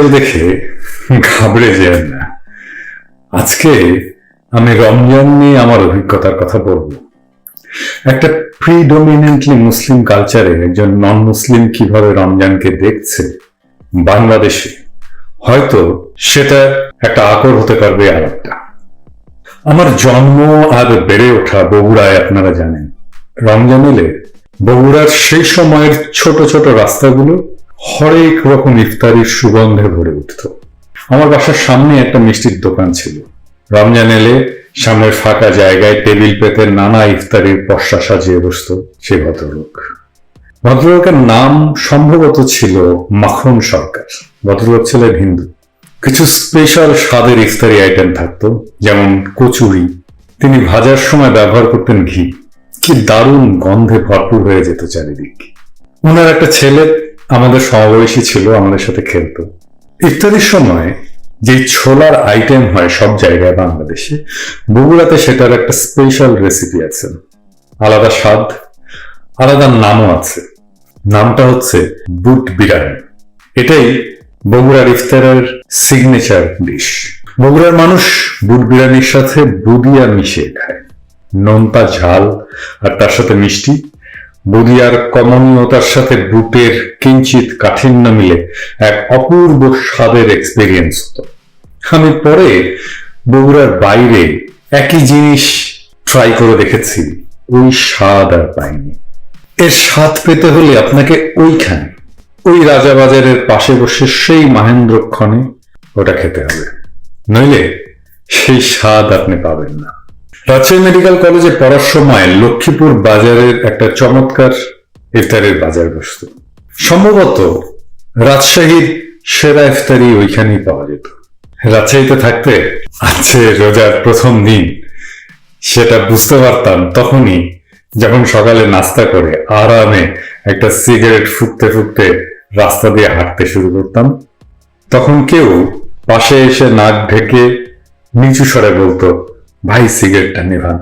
Title দেখে ঘাবড়ে যেন না। আজকে আমি রমজান নিয়ে আমার অভিজ্ঞতার কথা বলব। একটা প্রিডোমিনেন্টলি মুসলিম কালচারে একজন নন মুসলিম কীভাবে রমজানকে দেখছে বাংলাদেশে, হয়তো সেটা একটা আকর হতে পারবে আর একটা আমার জন্ম আর বেড়ে ওঠা বগুড়ায় আপনারা জানেন। রমজান এলে বগুড়ার সেই সময়ের ছোট ছোট রাস্তাগুলো হরেক রকম ইফতারির সুগন্ধে ভরে উঠত। আমার বাসার সামনে একটা মিষ্টির দোকান ছিল। রমজান এলে সামনের ফাঁকা জায়গায় টেবিল পেতে নানা ইফতারির পশা সাজিয়ে বসত সে ভদ্রলোক। ভদ্রলোকের নাম সম্ভবত ছিল মাখন সরকার। ভদ্রলোক ছিলেন হিন্দু। কিছু স্পেশাল স্বাদের ইফতারি আইটেম থাকতো, যেমন কচুরি। তিনি ভাজার সময় ব্যবহার করতেন ঘি। কি দারুণ গন্ধে ভরপুর হয়ে যেত চারিদিক। ওনার একটা ছেলে আমাদের সমবয়সী ছিল আমাদের সাথে খেলতো। ইফতারির সময় যে ছোলার আইটেম হয় সব জায়গায় বাংলাদেশে, বগুড়াতে সেটার একটা স্পেশাল রেসিপি আছে। আলাদা স্বাদ, আলাদা নামও আছে। নামটা হচ্ছে বুট বিরিয়ানি। এটাই বগুড়ার ইফতারের সিগনেচার ডিশ বগুড়ার মানুষ বুট বিরিয়ানির সাথে বুদিয়া মিশিয়ে খায়। নোনতা ঝাল আর তার সাথে মিষ্টি। বুদিয়ার কমনীয়তার সাথে বুটের কিঞ্চিত কাঠিন্য মিলে এক অপূর্ব স্বাদের এক্সপিরিয়েন্স হতো। আমি পরে বগুড়ার বাইরে একই জিনিস ট্রাই করে দেখেছি, ওই স্বাদ আর পাইনি। এর স্বাদ পেতে হলে আপনাকে ওইখানে, ওই রাজাবাজারের পাশে বসে সেই মাহেন্দ্রক্ষণে ওটা খেতে হবে। নইলে সেই স্বাদ আপনি পাবেন না। রাজশাহী মেডিকেল কলেজে পড়ার সময় লক্ষ্মীপুর বাজারের একটা চমৎকার ইফতারের বাজার বসত। সম্ভবত রাজশাহীর সেরা ইফতারি ওইখানেই পাওয়া যেত। রাজশাহীতে থাকতে আছে রোজার প্রথম দিন, সেটা বুঝতে পারতাম তখনই যখন সকালে নাস্তা করে আরামে একটা সিগারেট ফুঁকতে ফুঁকতে রাস্তা দিয়ে হাঁটতে শুরু করতাম। তখন কেউ পাশে এসে নাক ঢেকে নিচু স্বরে বলতো ভাই, সিগারেটটা নেভান।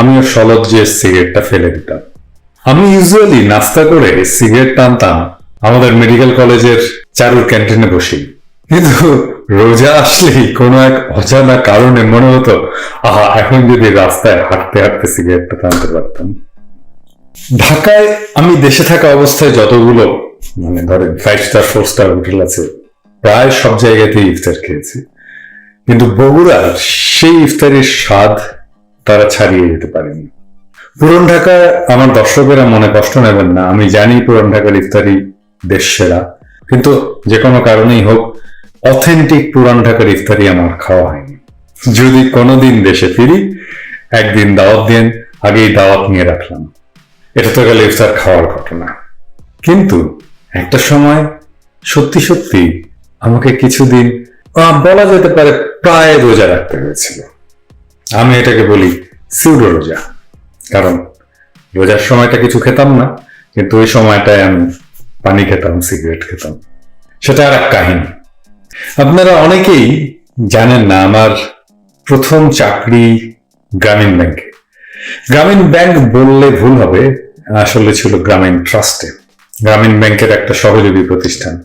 আমিও সলদ যে সিগারেটটা ফেলে দিতাম। আমি ইউজুয়ালি নাস্তা করে সিগারেট টানতাম আমাদের মেডিকেল কলেজের চারুর ক্যান্টিনে বসি। কিন্তু রোজা আসলেই কোনো এক অজানা কারণে মনে হতো, আহা, এখন যদি রাস্তায় হাঁটতে হাঁটতে সিগারেটটা টানতে পারতাম। ঢাকায় আমি দেশে থাকা অবস্থায় যতগুলো মানে ধরেন five star four star hotel আছে, প্রায় সব জায়গাতেই ইফতার খেয়েছি। কিন্তু বগুড়ার সেই ইফতারির স্বাদ তারা ছাড়িয়ে যেতে পারেনি। পুরন ঢাকায় আমার দর্শকেরা মনে কষ্ট নেবেন না, আমি জানি পুরন ঢাকার ইফতারি দেশ সেরা, কিন্তু যে কোনো কারণেই হোক, অথেন্টিক পুরান ঢাকার ইফতারি আমার খাওয়া হয়নি। যদি কোনোদিন দেশে ফিরি, একদিন দাওয়াত দিন, আগেই দাওয়াত নিয়ে রাখলাম। এটা তো গেল ইফতার খাওয়ার ঘটনা। কিন্তু একটা সময় সত্যি সত্যি আমাকে কিছুদিন বলা যেতে পারে প্রায় রোজা রাখতে হয়েছিল। আমি এটাকে বলি সিউডো রোজা। কারণ রোজার সময়টা কিছু খেতাম না, কিন্তু ওই সময়টায় আমি পানি খেতাম সিগারেট খেতাম। সেটা আর এক কাহিনী। আপনারা অনেকেই জানেন না, আমার প্রথম চাকরি গ্রামীণ ব্যাংকে। গ্রামীণ ব্যাংক বললে ভুল হবে, আসলে ছিল গ্রামীণ ট্রাস্টে। গ্রামীণ ব্যাংকের একটা সহযোগী প্রতিষ্ঠান।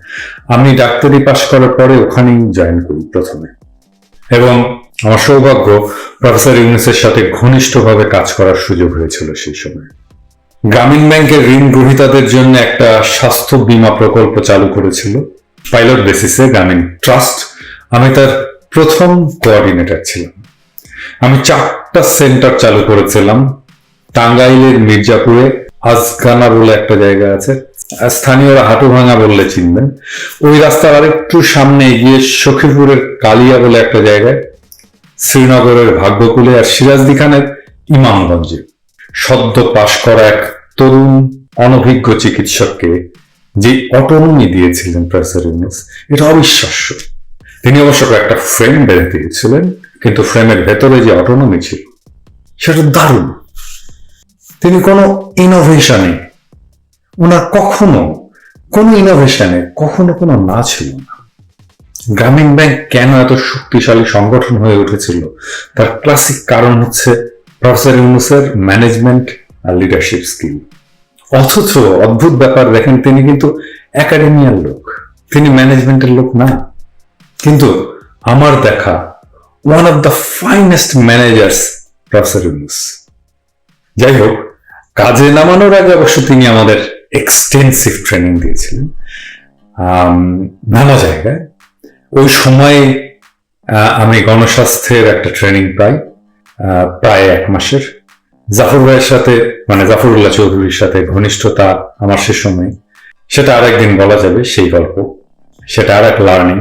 আমি ডাক্তারি পাশ করার পরে ওখানেই জয়েন করি প্রথমে। এবং আমার সৌভাগ্য প্রফেসর ইউনুসের সাথে ঘনিষ্ঠভাবে কাজ করার সুযোগ হয়েছিল সেই সময়। গ্রামীণ ব্যাংকের ঋণ গ্রহীতাদের জন্য একটা স্বাস্থ্য বীমা প্রকল্প চালু করেছিল। পাইলট বেসিসে গ্রামীণ ট্রাস্ট। আমি তার প্রথম কোঅর্ডিনেটর ছিলাম। আমি চারটা সেন্টার চালু করেছিলাম। টাঙ্গাইলের মির্জাপুরে আজগানা বলে একটা জায়গা আছে। স্থানীয়রা হাঁটু ভাঙা বললে চিনবেন। ওই রাস্তার আরেকটু সামনে গিয়ে সখীপুরের কালিয়া বলে একটা জায়গায়, শ্রীনগরের ভাগ্যকুলে আর সিরাজদি খানের ইমামগঞ্জে। সদ্য পাশ করা এক তরুণ অনভিজ্ঞ চিকিৎসককে যে অটোনমি দিয়েছিলেন প্রফেসর ইউনুস, এটা অবিশ্বাস্য। তিনি অবশ্য একটা ফ্রেম বেঁধে দিয়েছিলেন, কিন্তু ফ্রেমের ভেতরে যে অটোনমি ছিল, সেটা দারুণ। তিনি কোনো ইনোভেশনে ওনার কখনো কোনো ইনোভেশনে কখনো কোনো না ছিল না। গ্রামীণ ব্যাংক কেন এত শক্তিশালী সংগঠন হয়ে উঠেছিল? তার ক্লাসিক কারণ হচ্ছে প্রফেসর ইউনুসের ম্যানেজমেন্ট আর লিডারশিপ স্কিল অথচ অদ্ভুত ব্যাপার, দেখেন তিনি কিন্তু একাডেমিয়ার লোক। তিনি ম্যানেজমেন্টের লোক না। কিন্তু আমার দেখা one of the finest managers professor Yunus যাই হোক, কাজে নামানোর আগে অবশ্য তিনি আমাদের এক্সটেন্সিভ ট্রেনিং দিয়েছিলেন। নানা জায়গায়। ওই সময় আমি গণস্বাস্থ্যের একটা ট্রেনিং পাই প্রায় এক মাসের। জাফর ভাইয়ের সাথে মানে জাফরুল্লাহ চৌধুরীর সাথে ঘনিষ্ঠতা আমার সে সময়। সেটা আরেকদিন বলা যাবে, সেই গল্প। সেটা আর এক লার্নিং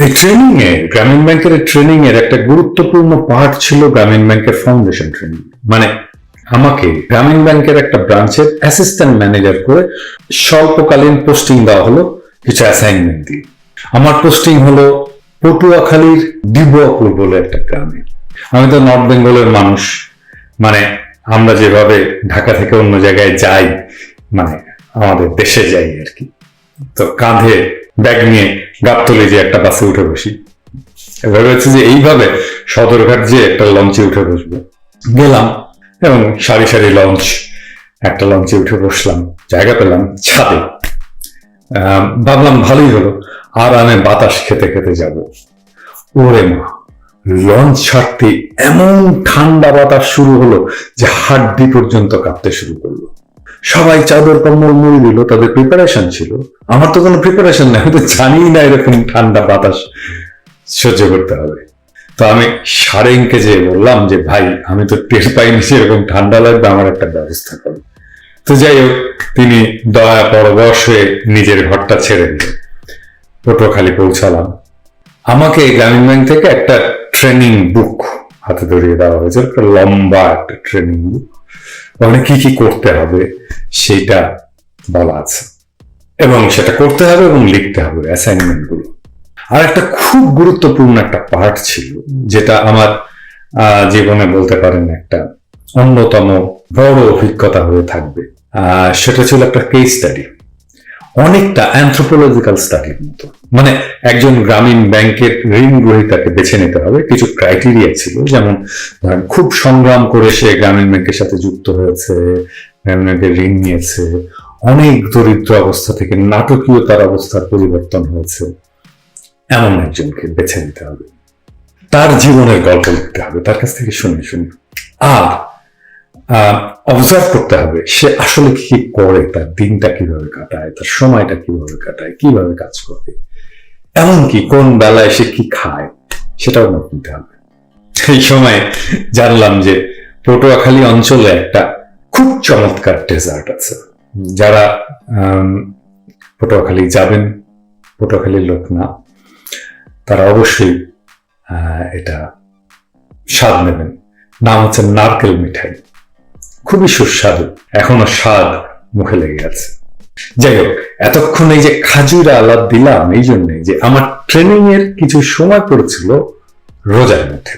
এই ট্রেনিং এ, গ্রামীণ ব্যাংকের ট্রেনিং এর একটা গুরুত্বপূর্ণ পার্ট ছিল গ্রামীণ ব্যাংকের ফাউন্ডেশন ট্রেনিং মানে আমাকে গ্রামীণ ব্যাংকের একটা ব্রাঞ্চের অ্যাসিস্ট্যান্ট ম্যানেজার করে স্বল্পকালীন পোস্টিং দেওয়া হলো, কিছু অ্যাসাইনমেন্ট দিয়ে। আমার পোস্টিং হলো পটুয়াখালীর ডিবুয়াপুর বলে একটা গ্রামে। আমি তো নর্থ বেঙ্গলের মানুষ। মানে আমরা যেভাবে ঢাকা থেকে অন্য জায়গায় যাই মানে আমাদের দেশে যাই আর কি। তো কাঁধে ব্যাগ নিয়ে গাবতলি যে একটা বাসে উঠে বসি। এবার হচ্ছে যে এইভাবে সদরঘাট যে একটা লঞ্চে উঠে বসবো। গেলাম। এবং সারি সারি লঞ্চ একটা লঞ্চে উঠে বসলাম, জায়গা পেলাম ছাদে। ভাবলাম ভালোই হলো, আর আমি বাতাস খেতে খেতে যাব। ওরে মা লঞ্চ ছাড়তে এমন ঠান্ডা বাতাস শুরু হলো যে হাড্ডি পর্যন্ত কাঁপতে শুরু করল। সবাই চাদর কম্বল মুড়ি দিল তাদের প্রিপারেশন ছিল। আমার তো কোনো প্রিপারেশন নেই, আমি তো জানিই না এরকম ঠান্ডা বাতাস সহ্য করতে হবে। তো আমি সারেংকে যে বললাম যে, ভাই, আমি তো টের পাইনি সেরকম ঠান্ডা লাগবে, আমার একটা ব্যবস্থা করো। তো যাই হোক, তিনি দয়া পরবশ নিজের ঘরটা ছেড়ে দিলেন। পটুয়াখালী পৌঁছালাম। আমাকে গ্রামীণ ব্যাংক থেকে একটা ট্রেনিং বুক হাতে ধরিয়ে দেওয়া হয়েছে, একটা লম্বা একটা ট্রেনিং বুক। মানে কি কি করতে হবে সেটা বলা আছে। এবং সেটা করতে হবে এবং লিখতে হবে অ্যাসাইনমেন্টগুলো। আর একটা খুব গুরুত্বপূর্ণ একটা পার্ট ছিল, যেটা আমার জীবনে বলতে পারেন একটা অন্যতম বড় অভিজ্ঞতা হয়ে থাকবে। সেটা ছিল একটা কেস স্টাডি অনেকটা অ্যান্থ্রোপোলজিক্যাল স্টাডির মতো। মানে একজন গ্রামীণ ব্যাংকের ঋণ গ্রহীতাকে বেছে নিতে হবে। কিছু ক্রাইটেরিয়া ছিল, যেমন খুব সংগ্রাম করে সে গ্রামীণ ব্যাংকের সাথে যুক্ত হয়েছে, গ্রামীণ ব্যাংকের ঋণ নিয়েছে, অনেক দরিদ্র অবস্থা থেকে নাটকীয়তার অবস্থার পরিবর্তন হয়েছে। এমন একজনকে বেছে নিতে হবে। তার জীবনের গল্প লিখতে হবে, তার কাছ থেকে শুনে শুনে। আর অবজার্ভ করতে হবে, সে আসলে কি করে, তার দিনটা কীভাবে কাটায়, তার সময়টা কীভাবে কাটায়, কীভাবে কাজ করে। এমনকি কোন বেলায় সে কি খায়, সেটাও নোট নিতে হবে। সেই সময় জানলাম যে পটুয়াখালী অঞ্চলে একটা খুব চমৎকার ডেজার্ট আছে। যারা পটুয়াখালী যাবেন, পটুয়াখালীর লোক না তারা অবশ্যই এটা স্বাদ নেবেন। নাম হচ্ছে নারকেল মিঠাই। খুবই সুস্বাদু, এখনও স্বাদ মুখে লেগে আছে। যাই হোক, এতক্ষণ এই যে খাজুরা আলাপ দিলাম, এই জন্যে যে আমার ট্রেনিং এর কিছু সময় পড়েছিল রোজার মধ্যে।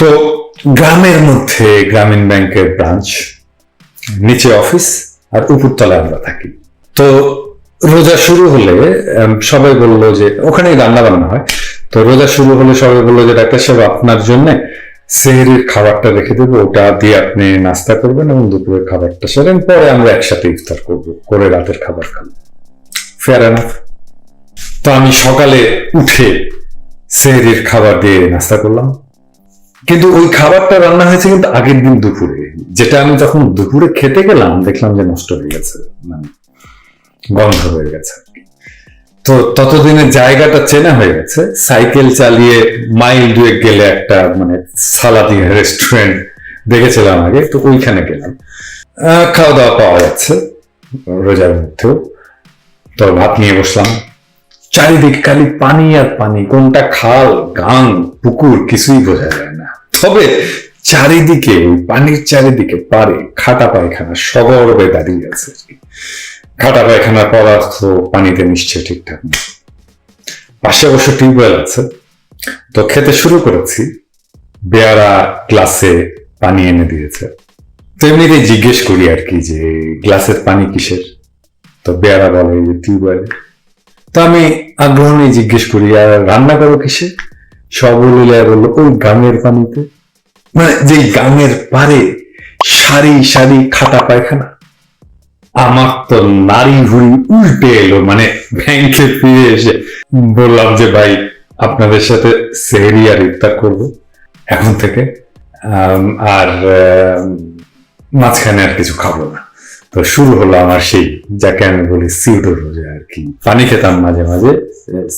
তো গ্রামের মধ্যে, গ্রামীণ ব্যাংকের ব্রাঞ্চ নিচে অফিস আর উপরতলায় আমরা থাকি। তো রোজা শুরু হলে সবাই বলল যে, ওখানেই রান্না বান্না হয়। তো রোজা শুরু হলে সবাই বলল যে, ডাক্তার সাহেব, আপনার জন্য সেহরির খাবারটা রেখে দেবো। ওটা দিয়ে আপনি নাস্তা করবেন এবং দুপুরের খাবারটা সেরেন। পরে আমরা একসাথে ইফতার করব। করে রাতের খাবার খাব। ফেয়ার এনাফ তো আমি সকালে উঠে সেহরির খাবার দিয়ে নাস্তা করলাম। কিন্তু ওই খাবারটা রান্না হয়েছে কিন্তু আগের দিন দুপুরে। যেটা আমি যখন দুপুরে খেতে গেলাম, দেখলাম যে নষ্ট হয়ে গেছে। মানে গন্ধ হয়ে গেছে তো ততদিনে জায়গাটা চেনা হয়ে গেছে। সাইকেল চালিয়ে মাইল দুয়েক গেলে একটা মানে সালাদি রেস্টুরেন্ট দেখেছিলাম আগে, তো ওইখানে গেলাম। খাওয়া দাওয়া পাওয়া যাচ্ছে রোজার মধ্যেও। তো ভাত নিয়ে বসলাম। চারিদিকে খালি পানি আর পানি, কোনটা খাল, গাং, পুকুর কিছুই বোঝা যায় না। তবে চারিদিকে পানির চারিদিকে পারে, খাটা পায়খানা, সগর্বে দাঁড়িয়ে আছে আর পায়খানা খাটা তো পানিতে মিশছে ঠিকঠাক। পাশে অবশ্য টিউবওয়েল আছে। তো খেতে শুরু করেছি। বেয়ারা গ্লাসে পানি এনে দিয়েছে। তো এমনিতেই জিজ্ঞেস করি আর কি যে, গ্লাসের পানি কিসের? তো বেয়ারা বলে যে টিউবওয়েল। তো আমি আগ্রহ নিয়ে জিজ্ঞেস করি, আর রান্না করো কিসে? সব বলিলে বলল ওই গাঙের পানিতে। মানে যে গাঙের পারে সারি সারি খাটা পায়খানা। আমার তো নারী ভুড়ি উল্টে এলো মানে ব্যাংকে ফিরে এসে বললাম যে, ভাই, আপনাদের সাথে সেহরি আর ইফতার করব। এখন থেকে আর মাঝখানে আর কিছু খাব না। তো শুরু হলো আমার সেই, যাকে আমি বলি সিউডো রোজা আর কি। পানি খেতাম মাঝে মাঝে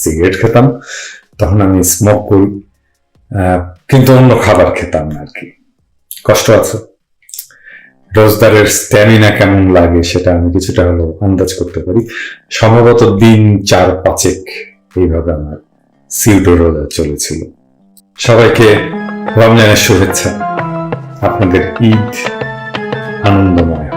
সিগারেট খেতাম, তখন আমি স্মোক করি কিন্তু অন্য খাবার খেতাম না আর কি। কষ্ট আছে? রোজদারের স্ট্যামিনা কেমন লাগে সেটা আমি কিছুটা হলো আন্দাজ করতে পারি। সম্ভবত দিন চার পাঁচেক এইভাবে আমার সিউডো রোজা চলেছিল। সবাইকে রমজানের শুভেচ্ছা। আপনাদের ঈদ আনন্দময়।